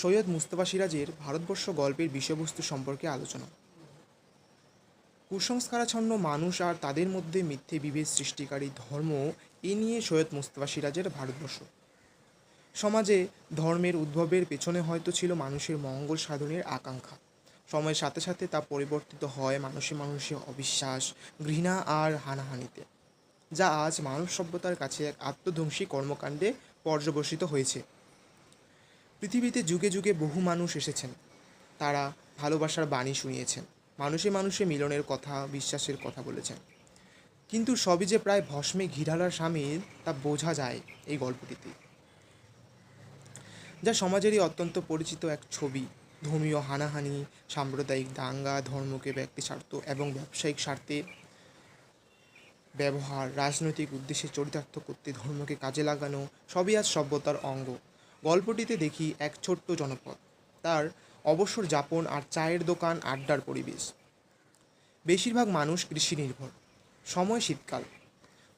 সৈয়দ মুস্তফা সিরাজের ভারতবর্ষ গল্পের বিষয়বস্তু সম্পর্কে আলোচনা। কুসংস্কারাচ্ছন্ন মানুষ আর তাদের মধ্যে মিথ্যে বিভেদ সৃষ্টিকারী ধর্ম, এ নিয়ে সৈয়দ মুস্তফা সিরাজের ভারতবর্ষ। সমাজে ধর্মের উদ্ভবের পেছনে হয়তো ছিল মানুষের মঙ্গল সাধনের আকাঙ্ক্ষা। সময়ের সাথে সাথে তা পরিবর্তিত হয় মানুষে মানুষে অবিশ্বাস, ঘৃণা আর হানাহানিতে, যা আজ মানব সভ্যতার কাছে এক আত্মধ্বংসী কর্মকাণ্ডে পর্যবসিত হয়েছে। পৃথিবীতে যুগে যুগে বহু মানুষ এসেছেন। তারা ভালোবাসার বাণী শুনিয়েছেন। মানুষে মানুষে মিলনের কথা, বিশ্বাসের কথা বলেছেন। কিন্তু সবই যে প্রায় ভস্মে ঘিরালার সামিল তা বোঝা যায় এই গল্পটিতে যা সমাজেরই অত্যন্ত পরিচিত এক ছবি। ধর্মীয় হানাহানি, সাম্প্রদায়িক দাঙ্গা, ধর্মকে ব্যক্তি স্বার্থ এবং ব্যবসায়িক স্বার্থে ব্যবহার, রাজনৈতিক উদ্দেশ্যে চরিতার্থ করতে ধর্মকে কাজে লাগানো, সবই আজ সভ্যতার অঙ্গ। গল্পটিতে দেখি এক ছোট্ট জনপদ। তার অবসর যাপন আর চায়ের দোকান, আড্ডার পরিবেশ। বেশিরভাগ মানুষ কৃষি নির্ভর সময় শীতকাল।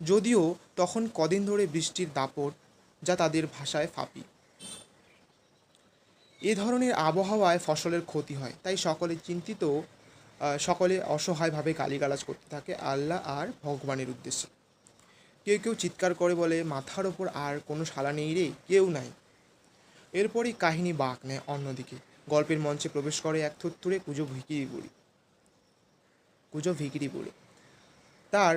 যদিও তখন কদিন ধরে বৃষ্টির দাপট যা তাদের ভাষায় ফাঁপি। এ ধরনের আবহাওয়ায় ফসলের ক্ষতি হয়, তাই সকলে চিন্তিত সকলে অসহায়ভাবে গালিগালাজ করতে থাকে আল্লাহ আর ভগবানের উদ্দেশ্যে। কেউ কেউ চিৎকার করে বলে, মাথার ওপর আর কোনো শালা নেই রে, কেউ নাই। এরপরই কাহিনী বাঁক নেয় অন্যদিকে। গল্পের মঞ্চে প্রবেশ করে এক থুত্তুরে কুজো ভিকিরি বুড়ি। কুজো ভিকিরি বুড়ি। তার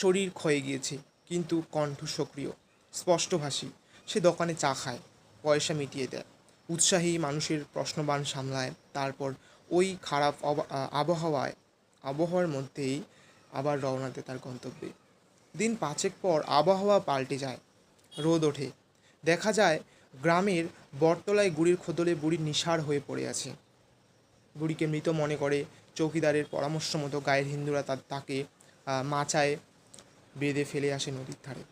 শরীর ক্ষয়ে গিয়েছে, কিন্তু কণ্ঠ সক্রিয় স্পষ্টভাষী সে দোকানে চা খায়, পয়সা মিটিয়ে দেয়, উৎসাহী মানুষের প্রশ্নবান সামলায়, তারপর ওই খারাপ আবহাওয়ায়, আবহাওয়ার মধ্যেই আবার রওনা দেয় তার গন্তব্যে। দিন পাঁচেক পর আবহাওয়া পাল্টে যায়, রোদ ওঠে। দেখা যায় গ্রামের বটতলায় গুড়ির খোদলে বুড়ি নিষার হয়ে পড়ে আছে। বুড়িকে মৃত মনে করে চৌকিদারের পরামর্শ মতো গায়ের হিন্দুরা তাকে মাচায় বেঁধে ফেলে আসে নদীর ধারে।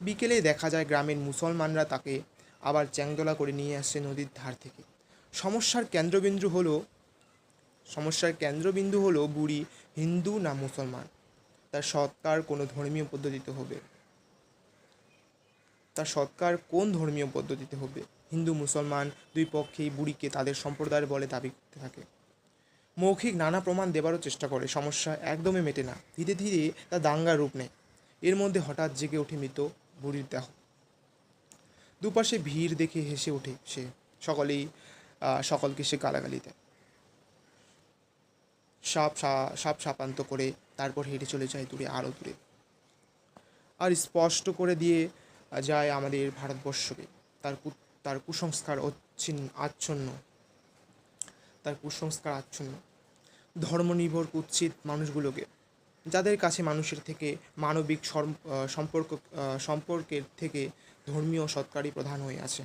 বিকেলে দেখা যায় গ্রামের মুসলমানরা তাকে আবার চ্যাংদোলা করে নিয়ে আসছে নদীর ধার থেকে। সমস্যার কেন্দ্রবিন্দু হলো, সমস্যার কেন্দ্রবিন্দু হলো বুড়ি হিন্দু না মুসলমান। তার সৎকার কোনো ধর্মীয় পদ্ধতিতে হবে। তার সৎকার কোন ধর্মীয় পদ্ধতিতে হবে? হিন্দু, মুসলমান দুই পক্ষেই বুড়িকে তাদের সম্প্রদায়ের বলে দাবি করতে থাকে। মৌখিক নানা প্রমাণ দেবারও চেষ্টা করে, সমস্যা একদমই মেটে না। ধীরে ধীরে তা দাঙ্গার রূপ নেয়। এর মধ্যে হঠাৎ জেগে ওঠে মৃত বুড়ির দেহ। দুপাশে ভিড় দেখে হেসে ওঠে সে। সকলেই সকলকে সে গালাগালি দেয়। সাপ সাপ সাপান্ত করে তারপর হেঁটে চলে যায় দূরে, আরও দূরে। আর স্পষ্ট করে দিয়ে যায় আমাদের ভারতবর্ষকে। তার তার কুসংস্কার আচ্ছন্ন। তার কুসংস্কার আচ্ছন্ন। ধর্মনির্ভর, কুৎসিত মানুষগুলোকে, যাদের কাছে মানুষের থেকে মানবিক সম্পর্ক সম্পর্কের থেকে ধর্মীয় সৎকারই প্রধান হয়ে আছে।